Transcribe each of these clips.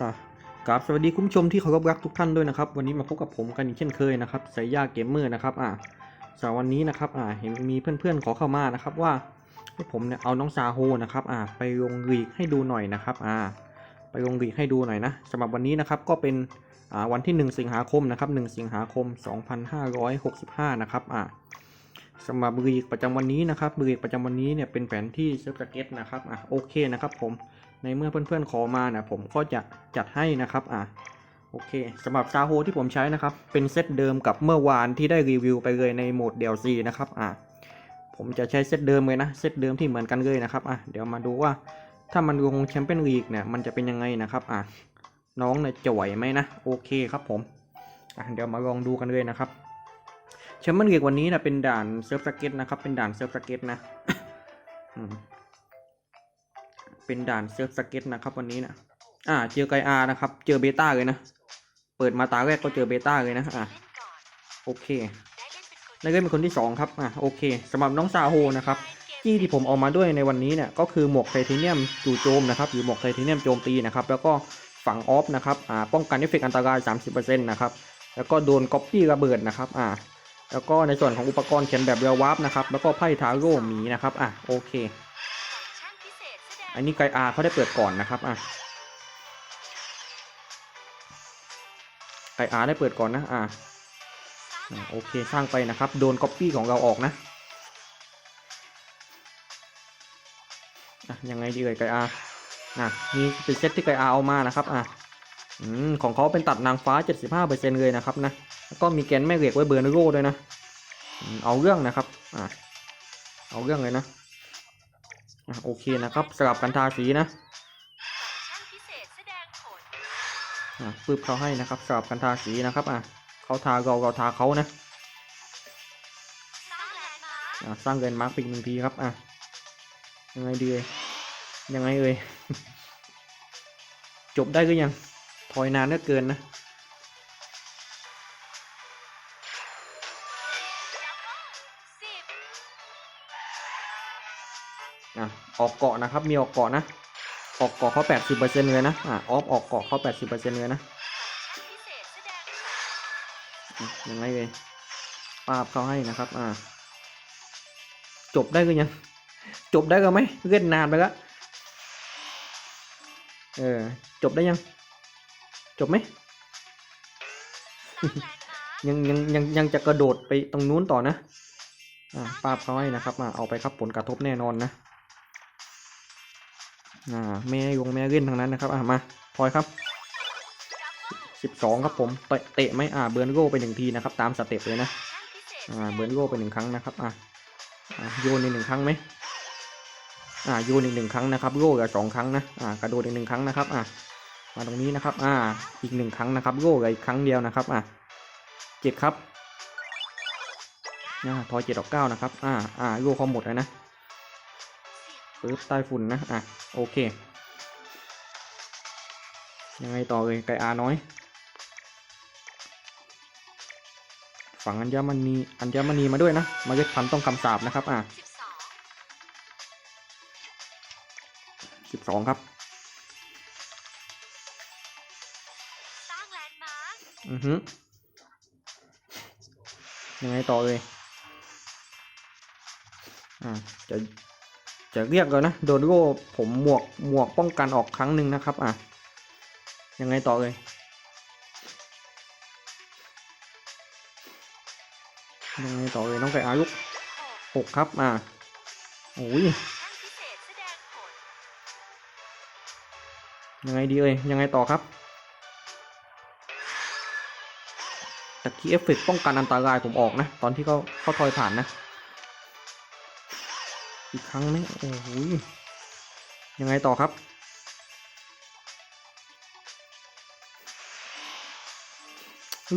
กราบสวัสดีคุณผู้ชมที่เคารพรักทุกท่านด้วยนะครับ วันนี้มาพบกับผมกันอีกเช่นเคยนะครับสายยาเกมเมอร์นะครับอะสำหรับวันนี้นะครับอะเห็นมีเพื่อนๆขอเข้ามานะครับว่าให้ผมเนี่ยเอาน้องซาโฮนะครับอะไปลงรีกให้ดูหน่อยนะครับอะไปลงรีกให้ดูหน่อยนะสำหรับวันนี้นะครับก็เป็นอ่าวันที่ 1 สิงหาคมนะครับ1สิงหาคม 2565 นะครับอะสำหรับรีกประจำวันนี้นะครับรีกประจำวันนี้เนี่ยเป็นแผนที่เซิร์ฟสเก็ตนะครับอะโอเคนะครับผม ในเมื่อเพื่อนๆขอมาเนี่ยผมก็จะจัดให้นะครับอะโอเคสำหรับซาโฮที่ผมใช้นะครับ เป็นเซตเดิมกับเมื่อวานที่ได้รีวิวไปเลยในโหมด DLC นะครับอะผมจะใช้เซตเดิมเลยนะเซตเดิมที่เหมือนกันเลยนะครับอะเดี๋ยวมาดูว่าถ้ามันลงแชมเปี้ยนลีกเนี่ยมันจะเป็นยังไงนะครับอะน้องเนี่ยจะไหวไหมนะโอเคครับผมอะเดี๋ยวมาลองดูกันเลยนะครับแชมเปี้ยนลีกวันนี้นะเป็นด่านเซิร์ฟสเก็ตนะครับเป็นด่านเซิร์ฟสเก็ตนะอืม เป็นด่านเซิร์ฟสเก็ตนะครับวันนี้นะอ่าเจอไกอาร์นะครับ เจอเบต้าเลยนะ เปิดมาตาแรกก็เจอเบต้าเลยนะอ่าโอเคได้เล่นเป็นคนที่สองครับอ่าโอเคสำหรับน้องซาโฮนะครับที่ที่ผมเอามาด้วยในวันนี้เนี่ยก็คือหมวกไทเทเนียมจู่โจมนะครับหรือหมวกไทเทเนียมโจมตีนะครับแล้วก็ฝังออฟนะครับอ่าป้องกันเอฟเฟกอันตราย 30%นะครับแล้วก็โดนก๊อปปี้ระเบิดนะครับอ่าแล้วก็ในส่วนของอุปกรณ์เขียนแบบเรียววาร์ปนะครับแล้วก็ไพ่ทาโร่หมีนะครับอะโอเค อันนี้ไกอาเขาได้เปิดก่อนนะครับอะไกอาได้เปิดก่อนนะอะโอเคสร้างไปนะครับ โดนก๊อปปี้ของเราออกนะอะยังไงดีเอ่ยไกอาอะมีเป็นเซตที่ไกอาเอามานะครับอะอของเขาเป็นตัดนางฟ้า 75%เลยนะครับนะแล้วก็มีแกนแม่เหล็กไว้เบิร์นโร่ด้วยนะ เอาเรื่องนะครับอะเอาเรื่องเลยนะ โอเคนะครับสลับกันทาสีนะปึ๊บเขาให้นะครับสลับกันทาสีนะครับอะเขาทาเราเราทาเขานะสร้างเงินมาร์กปิกหนึ่งทีครับอะยังไงดีเอ่ยยังไงเอ่ยจบได้ก็ยังถอยนานเหลือเกินนะ ออกเกาะนะครับ มีออกเกาะนะ ออกเกาะเขาแปดสิบเปอร์เซ็นต์เลยนะอะออฟออกเกาะเขาแปดสิบเปอร์เซ็นต์เลยนะยังไงเลยปาบเขาให้นะครับ อ่า จบได้ก็ยัง จบได้ก็ไหมเล่นนานไปล้วเออ จบได้ยัง จบไหม ยังยังยังยังจะกระโดดไปตรงนู้นต่อนะ อ่าปาบเขาให้นะครับ อ่าเอาไปครับผลกระทบแน่นอนนะ อ่าแม่ยงแม่เล่นทั้งนั้นนะครับ อ่ามาพลอยครับสิบสองครับผมเตะไหมอ่าเบิร์นโก้ไปหนึ่งทีนะครับ ตามสเต็ปเลยนะอ่าเบิร์นโก้ไปหนึ่งครั้งนะครับอ่าโยนอีกหนึ่งครั้งไหมอ่าโยนอีกหนึ่งครั้งนะครับโก้กับสองครั้งนะอ่ากระโดดอีกหนึ่งครั้งนะครับอ่ามาตรงนี้นะครับ อ่า อีกหนึ่งครั้งนะครับโก้กับอีกครั้งเดียวนะครับ อ่าเจ็ดครับอ่าทอยเจ็ดออกเก้านะครับ อ่า อ่าโก้เขาหมดแล้วนะ ปึ๊บใต้ฝุ่นนะ อะ โอเค ยังไงต่อเลยไก่อาน้อย ฝั่งอัญมณีอัญมณีมาด้วยนะมาเล็ดพันต้องคำสาบนะครับ อะสิบสองครับอือฮึยังไงต่อเลย อ่าจะ จะเรียกแล้วนะโดนโร่ผมหมวกหมวกป้องกันออกครั้งหนึ่งนะครับอะยังไงต่อเลยยังไงต่อเลยน้องไก่อายุหกครับอะโอ้ยยังไงดีเอ่ยยังไงต่อครับตะกี้เอฟเฟกต์ป้องกันอันตรายผมออกนะ ตอนที่เขาเขาทอยผ่านนะ อีกครั้งไหมโอ้โหยังไงต่อครับ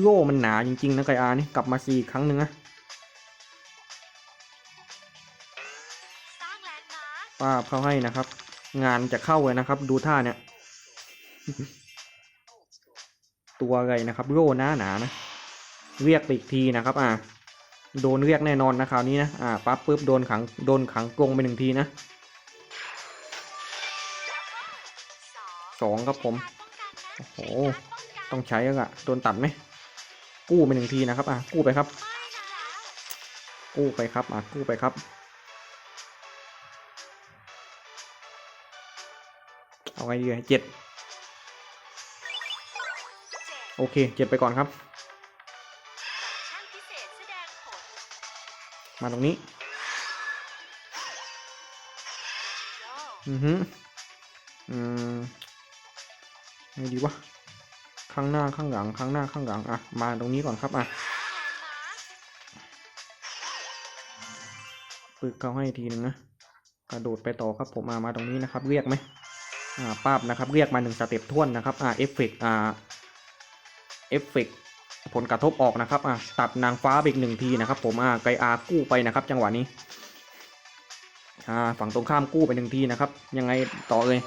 โล่มันหนาจริง ๆ นะไกอานี่กลับมาสี่ครั้งหนึ่งนะป้าเข้าให้นะครับ งานจะเข้าเลยนะครับ ดูท่าเนี่ย ตัวอะไรนะครับ โล่หน้าหนานะ เรียกไปอีกทีนะครับ อ่า โดนเรียกแน่นอนนะคราวนี้นะ อ่าปั๊บปุ๊บโดนขังโดนขังกรงไปหนึ่งทีนะสองครับผม โอ้โห ต้องใช้แล้วอะโดนตัดไหม กู้ไปหนึ่งทีนะครับ อะ กู้ไปครับ กู้ไปครับ อะ กู้ไปครับ เอาไงดีเจ็ด โอเค เจ็ดไปก่อนครับ มาตรงนี้ อือฮึอืมไงดีวะ ข้างหน้าข้างหลัง ข้างหน้าข้างหลัง อะ มาตรงนี้ก่อนครับ อะปึกเขาให้ทีนึงนะ กระโดดไปต่อครับผมมามาตรงนี้นะครับ เรียกไหมอ่าป้าบนะครับ เรียกมาหนึ่งสเต็ปท่วนนะครับ อ่า เอฟเฟกอ่า เอฟเฟก ผลกระทบออกนะครับอ่าตัดนางฟ้าไปอีกหนึ่งทีนะครับ ผมอ่าไกอากู้ไปนะครับ จังหวะนี้อ่าฝั่งตรงข้ามกู้ไปหนึ่งทีนะครับ ยังไงต่อเลย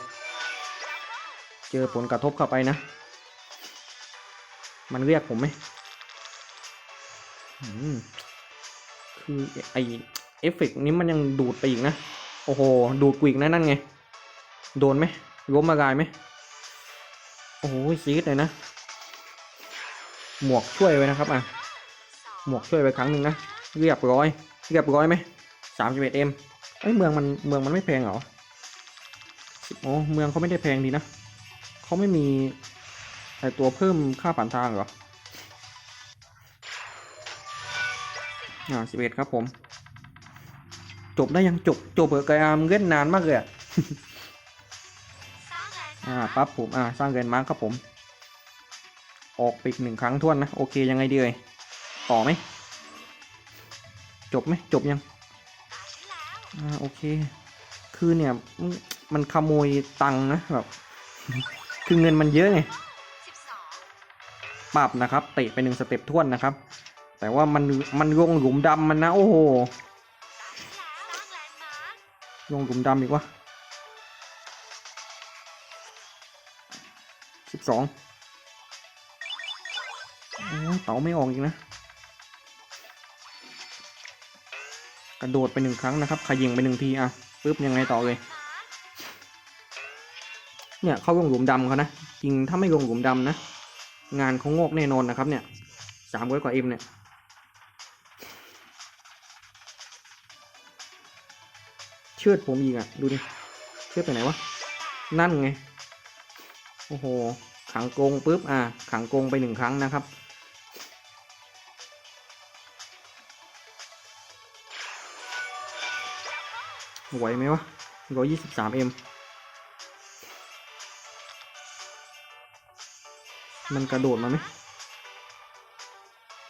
เจอผลกระทบเข้าไปนะ มันเรียกผมไหมมคือไอเอฟเฟกต์นี้มันยังดูดไปอีกนะ โอ้โห ดูดกูอีกนะนั่นไง โดนไหมล้มมากายไหมโอ้โหซีดเลยนะ หมวกช่วยไว้นะครับอะหมวกช่วยไปครั้งหนึ่งนะเรียบร้อย เรียบร้อยไหมสามสิบเอ็ดเอ็มเอ้เมืองมันเมืองมันไม่แพงเหรอโอ้เมืองเขาไม่ได้แพงดีนะเขาไม่มีไอตัวเพิ่มค่าผ่านทางเหรออ่าสิบเอ็ดครับผม จบได้ยังจบจบเบอร์กอามเล่นนานมากเลยอะอ่าปั๊บผมอ่าสร้างเกินมาร์ครับผม ออกไปอีกหนึ่งครั้งทวนนะ โอเคยังไงดีเอ่ยต่อไหม จบไหมจบยังอ่าโอเค คือเนี่ยมันขโมยตังค์นะแบบ คือเงินมันเยอะไงปรับนะครับ เตะไปหนึ่งสเต็ปทวนนะครับ แต่ว่ามันมันลงหลุมดำมันนะ โอ้โหตาฉันแล้วสร้างหลุมดำอีกวะสิบสอง เต๋าไม่ออกอีกนะ กระโดดไปหนึ่งครั้งนะครับขยิงไปหนึ่งทีอะปึ๊บยังไงต่อเลย เนี่ยเข้าลงหลุมดำเขานะ จริงถ้าไม่ลงหลุมดำนะ งานเขางอกแน่นอนนะครับ เนี่ยสามร้อยกว่าเอ็มเนี่ยเชือดผมอีกอะ ดูดิเชือดไปไหนวะ นั่นไง โอ้โห ขังกงปุ๊บ อะขังกงไปหนึ่งครั้งนะครับ ไหวไหมวะร้อยยี่สิบสามเอ็มมันกระโดดมาไหม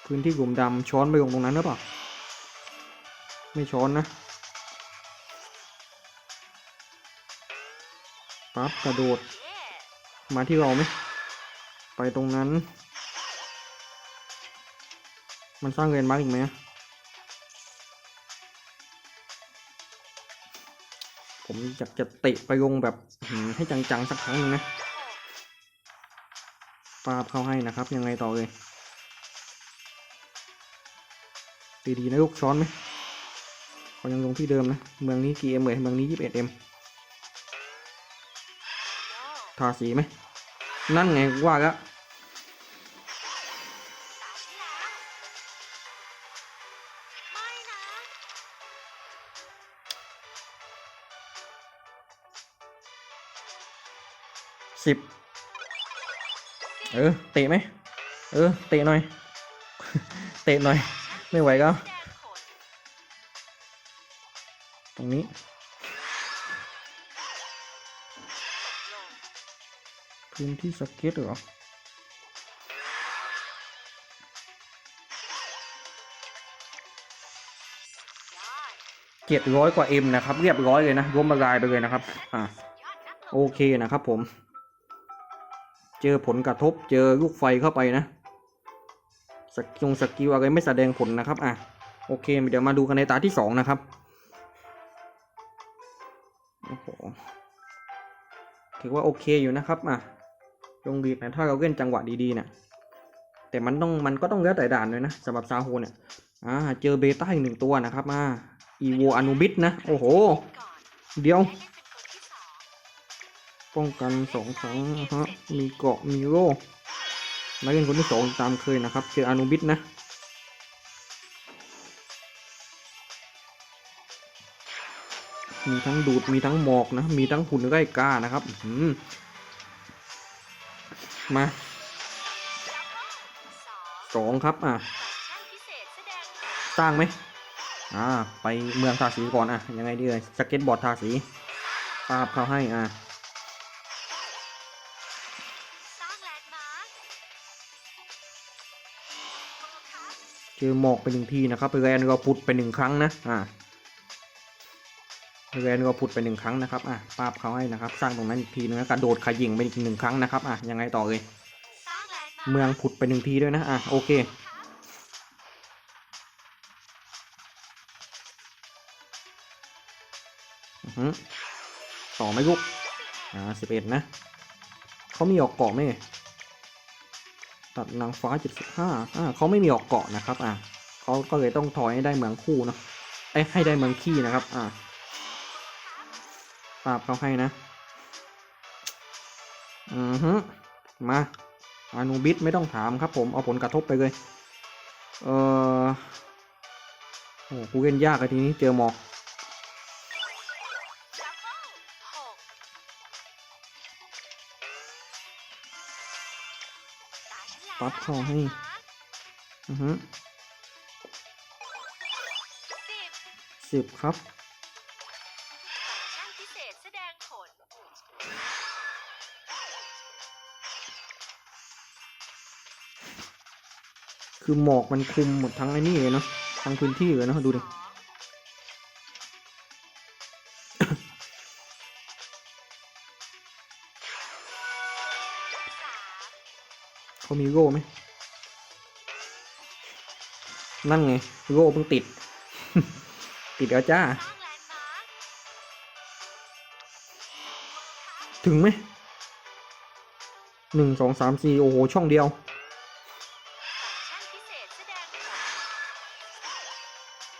พื้นที่กลุ่มดำช้อนไปลงตรงนั้นหรือเปล่า ไม่ช้อนนะ ปั๊บกระโดด มาที่เราไหม ไปตรงนั้น มันสร้างเรียนมาร์กอีกไหม ผมอยากจะเตะไปลงแบบให้จังๆสักครั้งหนึงนะปาบเข้าให้นะครับ ยังไงต่อเลยดีๆนะลูกช้อนไหมเขายังลงที่เดิมนะ เมืองนี้กี่เอ็มเลยเมืองนี้ยี่สิบเอ็ดเอ็มทาสีไหมนั่นไงว่าแล้ว สิบเออเตะไหมเออเตะหน่อย เตะหน่อย ไม่ไหวก็ตรงนี้พื้นที่สเก็ตเหรอเจ็ดร้อยกว่าเอ็มนะครับ เรียบร้อยเลยนะรวมละลายไปเลยนะครับ อ่า โอเคนะครับผม เจอผลกระทบเจอลูกไฟเข้าไปนะสกิลสกิลอะไรไม่แสดงผลนะครับอะโอเค เดี๋ยวมาดูกันในตาที่สองนะครับโอ้โหถือว่าโอเคอยู่นะครับอะลงดีดนะถ้าเราเล่นจังหวะดีๆเนี่ยแต่มันต้องมันก็ต้องแล้วแต่ด่านเลยนะสำหรับซาโฮเนี่ยอ่าเจอเบต้าอีกหนึ่งตัวนะครับอ่าอีโวอนุบิสนะ โอ้โห เดี๋ยว ป้องกันสองครั้งนะฮะ มีเกาะมีโล่นักเรียนคนที่สองตามเคยนะครับเจออนุบิสนะ มีทั้งดูดมีทั้งหมอกนะ มีทั้งหุ่นไร่กล้านะครับอื้อหือมาสองครับอะช่างพิเศษแสดงผลสร้างไหมอ่า ไปเมืองทาสีก่อนอะ ยังไงดีเลยสเก็ตบอร์ดทาสีปาบเขาให้อะ เจอหมอกไปหนึ่งทีนะครับแรนก็พุดไปหนึ่งครั้งนะอ่าแรนก็พุดไปหนึ่งครั้งนะครับอะปาบเขาให้นะครับ สร้างตรงนั้นอีกทีนึงแล้วกระโดดขยิงไปอีกหนึ่งครั้งนะครับอะยังไงต่อเลยเมืองผุดไปหนึ่งทีด้วยนะอะโอเคอือหือต่อไหม่ลุกอ่าสิบเอ็ดนะเขามีออกเกาะไหม ตัดนางฟ้าเจ็ดสิบห้าอ่าเขาไม่มีออกเกาะนะครับอ่าเขาก็เลยต้องถอยให้ได้เมืองคู่เนาะไอ้ให้ได้เมืองขี้นะครับอ่าปราบเขาให้นะอือฮึมาอานูบิสไม่ต้องถามครับผมเอาผลกระทบไปเลย เออโอ้กูเล่นยากอะทีนี้เจอหมอก ปั๊บเข้าให้ อือฮึสิบครับ ช่างพิเศษแสดงผล คือหมอกมันคุมหมดทั้งไอ้นี่เลยเนาะทั้งพื้นที่เลยเนาะดูดิ เขามีโล่ไหมนั่นไงโล่เพิ่งติด ติดแล้วจ้า ถึงไหมหนึ่งสองสามสี่โอ้โห ช่องเดียว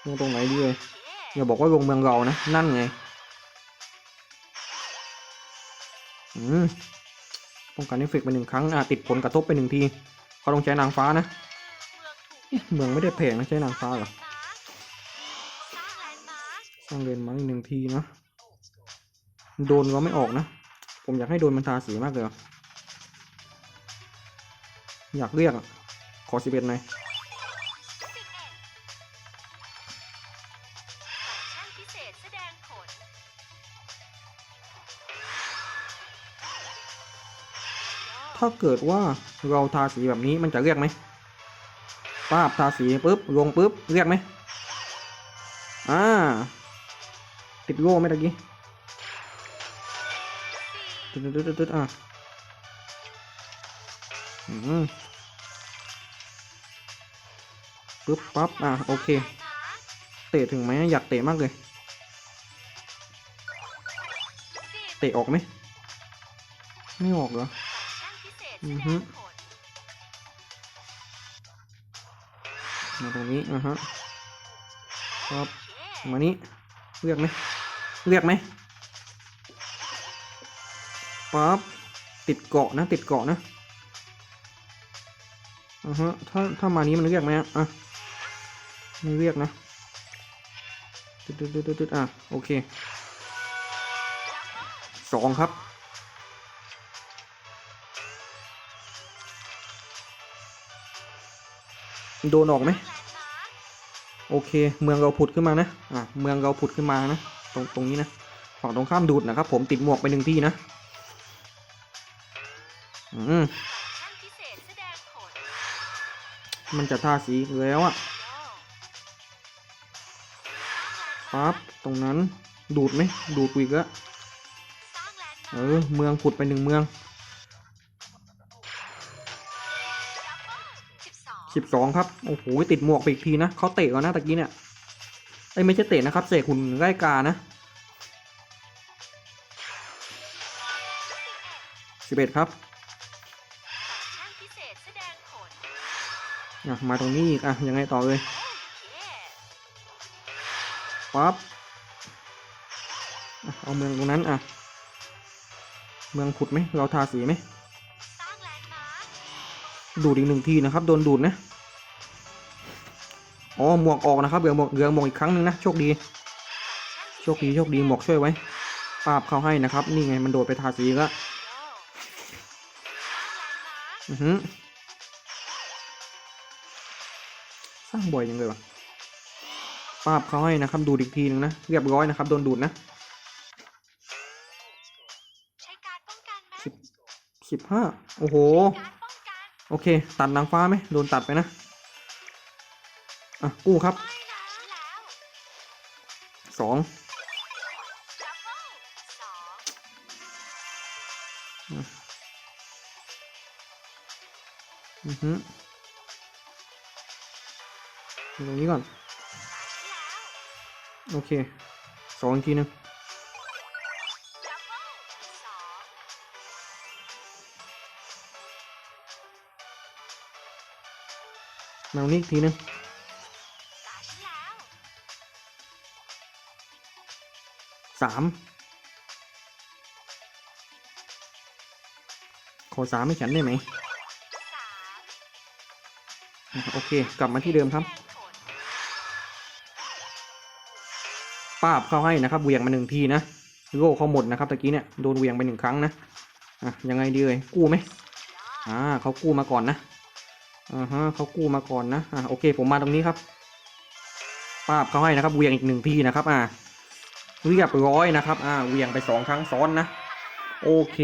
ลงตรงไหนดีเลยเย้อย่าบอกว่าลงเมืองเรานะ นั่นไง อืม ป้องกันเอฟเฟกไปหนึ่งครั้งติดผลกระทบไปหนึ่งทีเขาต้องใช้นางฟ้านะเมืองถูกเอ๊ะเมืองไม่ได้แพงนะใช้นางฟ้าเหรอสร้างเร์คสร้างเลนมาอีกหนึ่งทีนะโดนเราไม่ออกนะ ผมอยากให้โดนมันทาสีมากเลยอะอยากเรียกขอสิบเอ็ดหน่อย ถ้าเกิดว่าเราทาสีแบบนี้มันจะเรียกไหมป้าบทาสีปุ๊บลงปุ๊บเรียกไหมอ่าติดโล่ไหมตะกี้ตึ๊ดตึ๊ดตึ๊ดอะอืมปุ๊บปั๊บอะโอเค เตะถึงไหมอยากเตะมากเลย เตะออกไหมไม่ออกเหรอ อือฮึมาตรงนี้อะฮะครับมานี้เรียกไหมเรียกไหมปั๊บติดเกาะนะ ติดเกาะนะอะฮะถ้าถ้ามานี้มันเรียกไหมอะอะไม่เรียกนะติดตึ๊ดตึ๊ดตึ๊ดตึ๊ดอะโอเคสองครับ โดนออกไหมโอเค เมืองเราผุดขึ้นมานะอะเมืองเราผุดขึ้นมานะ ตรงตรงนี้นะฝั่งตรงข้ามดูดนะครับ ผมติดหมวกไปหนึ่งที่นะอืมมันจะทาสีแล้วอะปั๊บตรงนั้นดูดไหมดูดอีกแล้วเออเมืองผุดไปหนึ่งเมือง สิบสองครับ โอ้โห ติดหมวกไปอีกทีนะเขาเตะก่อนนะตะกี้เนี่ยไอ้ไม่ใช่เตะนะครับเสกหุ่นไร่กานะสิบเอ็ดครับช่างพิเศษแสดงผลอะมาตรงนี้อีกอะยังไงต่อเลยปั๊บอะเอาเมืองตรงนั้นอะ เมืองผุดไหมเราทาสีไหม ดูดอีกหนึ่งทีนะครับ โดนดูดนะ อ๋อ หมวกออกนะครับ เหลือหมวกเหลือหมวกอีกครั้งหนึ่งนะ โชคดี โชคดี โชคดี หมวกช่วยไว้ปราบเขาให้นะครับ นี่ไง มันโดดไปทาสีก็โลสร้างแลนด์มาร์คอือหือสร้างบ่อยยังเลยวะปราบเขาให้นะครับ ดูดอีกทีหนึงนะ เรียบร้อยนะครับ โดนดูดนะสิบห้าโอ้โห โอเค ตัดนางฟ้าไหมโดนตัดไปนะ อะ กู้ครับ สองอือหือตรงนี้ก่อน โอเค สองอีกทีหนึง มาตรงนี้อีกทีหนึงสามขอสามให้ฉันได้ไหม โอเค กลับมาที่เดิมครับ ป้าบเข้าให้นะครับเวียงมาหนึ่งทีนะโล่เขาหมดนะครับตะกี้เนี่ย โดนเวียงไปหนึ่งครั้งนะ อะ ยังไงดีเลยกู้ไหมอ่าเขากู้มาก่อนนะ อ่าฮะเขากู้มาก่อนนะอะโอเค ผมมาตรงนี้ครับป้าบเขาให้นะครับเวียงอีกหนึ่งทีนะครับ อ่าเรียบร้อยนะครับ อ่าเวียงไปสองครั้งซ้อนนะ โอเค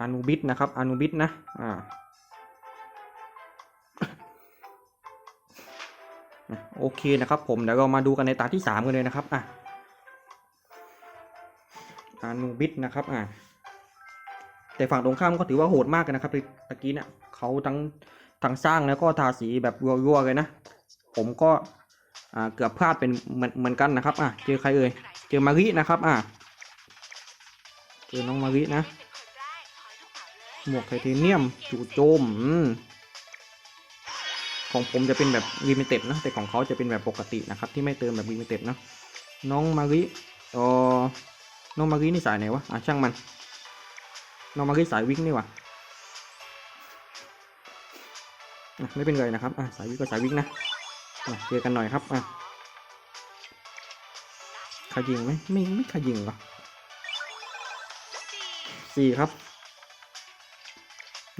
อนุบิตนะครับอนุบิตนะ อ่าโอเคนะครับผมเดี๋ยวเรามาดูกันในตาที่สามกันเลยนะครับอะอนุบิตนะครับอ่า แต่ฝั่งตรงข้ามก็ถือว่าโหดมากเลยนะครับตะกี้เนี่ยเขาทั้งทั้งสร้างแล้วก็ทาสีแบบรัวๆเลยนะ ผมก็เกือบพลาดเป็นเหมือนเหมือนกันนะครับอะเจอใครเอ่ยเจอมารินะครับอะเจอน้องมารินะหมวกไทเทเนียมจู่โจมอืมของผมจะเป็นแบบลิมิเต็ดนะแต่ของเขาจะเป็นแบบปกตินะครับ ที่ไม่เติมแบบลิมิเต็ดนะน้องมาริเออน้องมารินี่สายไหนวะอะช่างมัน น้องมาริสายวิ่งนี่วะอะไม่เป็นไรนะครับสายวิ่งก็สายวิ่งนะเจอกันหน่อยครับอะขยิงไหมไม่ไม่ขยิงวะสี่สี่ครับ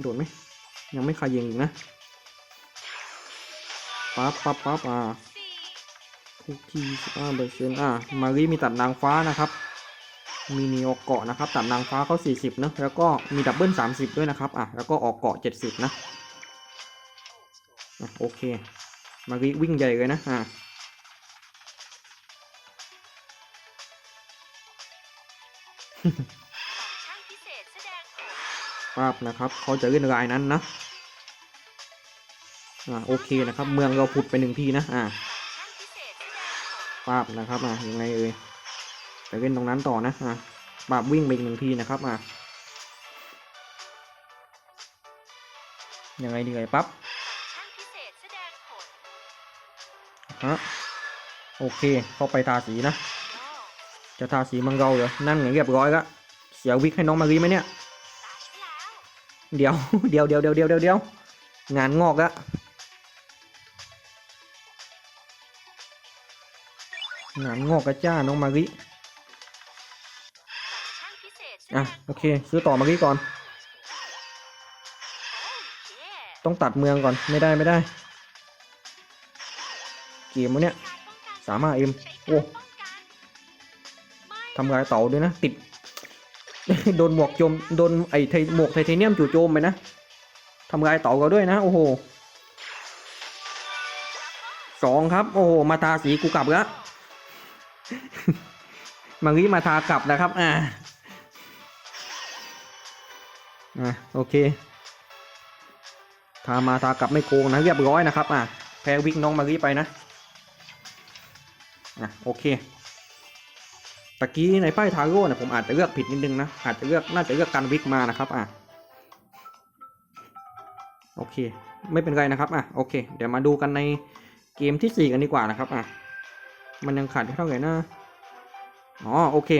โดดไหมยังไม่ขยิงอีกนะปั๊บปั๊บปั๊บอ่าคุกกี้สิบห้าเปอร์เซนอ่ามารีมีตัดนางฟ้านะครับ มีนีโอเกาะนะครับตัดนางฟ้าเขาสี่สิบนะแล้วก็มีดับเบิลสามสิบด้วยนะครับอะแล้วก็ออกเกาะเจ็ดสิบนะโอเค มารีวิ่งใหญ่เลยนะอ่าช่างพิเศษแสดงผลปั๊บนะครับเขาจะเล่นรายนั้นนะอ่าโอเคนะครับ เมืองเราผุดไปหนึ่งทีนะอ่าช่างพิเศษแสดงผลปนะครับอะยังไงเอ่ย ไปเล่นตรงนั้นต่อนะอะปาบวิ่งไปอีกหนึ่งทีนะครับอะยังไงดีเลยปั๊บฮะโอเค เข้าไปทาสีนะ จะทาสีมังเกาเหรอนั่นไงเรียบร้อยละเสียวิกให้น้องมารีไหมเนี่ย เดี๋ยวเดี๋ยวเดี๋ยวเดี๋ยวเดี๋ยวเดี๋ยวงานงอกละงานงอกกระจ้าน้องมารี อะโอเค ซื้อต่อมารีก่อน ต้องตัดเมืองก่อนไม่ได้ไม่ได้ เกมวะเนี่ยสามารถเอ็มโอ้ทำลายเต่าด้วยนะ ติด โดนหมวกโจมโดนไอ้ไทหมวกไทเทเนียมจู่โจมไปนะทำลายเต่าก็ด้วยนะ โอ้โหสองครับ โอ้โห มาทาสีกูกลับแล้วมังรีมาทากลับนะครับ อ่า อะโอเคทามาทากลับไม่โกงนะเรียบร้อยนะครับอะแพ้วิกน้องมารีไปนะอะโอเคตะกี้ในป้ายทาโร่เนี่ยผมอาจจะเลือกผิดนิดนึงนะอาจจะเลือกน่าจะเลือกการวิกมานะครับอะโอเค ไม่เป็นไรนะครับอะโอเค เดี๋ยวมาดูกันในเกมที่สี่กันดีกว่านะครับอะมันยังขาดเท่าไหร่นะอ๋อโอเค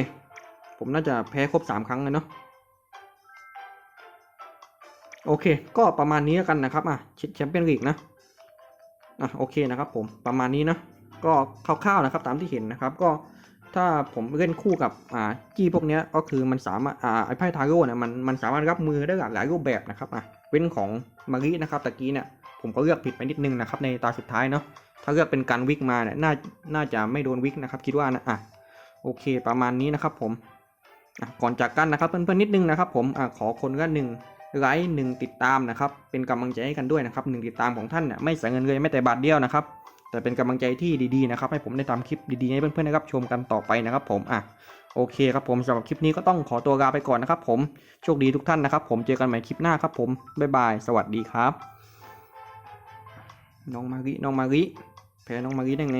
ผมน่าจะแพ้ครบสามครั้งเลยเนาะ โอเค ก็ประมาณนี้กันนะครับอะแชมเปี้ยนลีกนะอะโอเคนะครับผมประมาณนี้นะก็คร่าวๆนะครับตามที่เห็นนะครับก็ถ้าผมเล่นคู่กับอ่าจี้พวกเนี้ยก็คือมันสามารถอ่าไอ้ไพ่ทาโร่เนี่ยมันมันสามารถรับมือได้หลากหลายรูปแบบนะครับอะเว้นของมารินะครับตะกี้เนี่ยผมก็เลือกผิดไปนิดนึงนะครับในตาสุดท้ายเนาะถ้าเลือกเป็นการวิกมาเนี่ยน่าน่าจะไม่โดนวิกนะครับคิดว่านะอะโอเคประมาณนี้นะครับผมอะก่อนจากกันนะครับเพื่อนๆนิดนึงนะครับผมอะขอคนละหนึ่ง ไลค์หนึ่งติดตามนะครับเป็นกำลังใจให้กันด้วยนะครับหนึ่งติดตามของท่านเนี่ยไม่เสียเงินเลยแม้แต่บาทเดียวนะครับแต่เป็นกำลังใจที่ดีๆนะครับให้ผมได้ทำคลิปดีๆให้เพื่อนๆได้รับชมกันต่อไปนะครับผมอะโอเคครับผมสำหรับคลิปนี้ก็ต้องขอตัวลาไปก่อนนะครับผมโชคดีทุกท่านนะครับ ผมเจอกันใหม่คลิปหน้าครับผมบ๊ายบายสวัสดีครับ น้องมาริน้องมาริแพ้น้องมาริได้ไง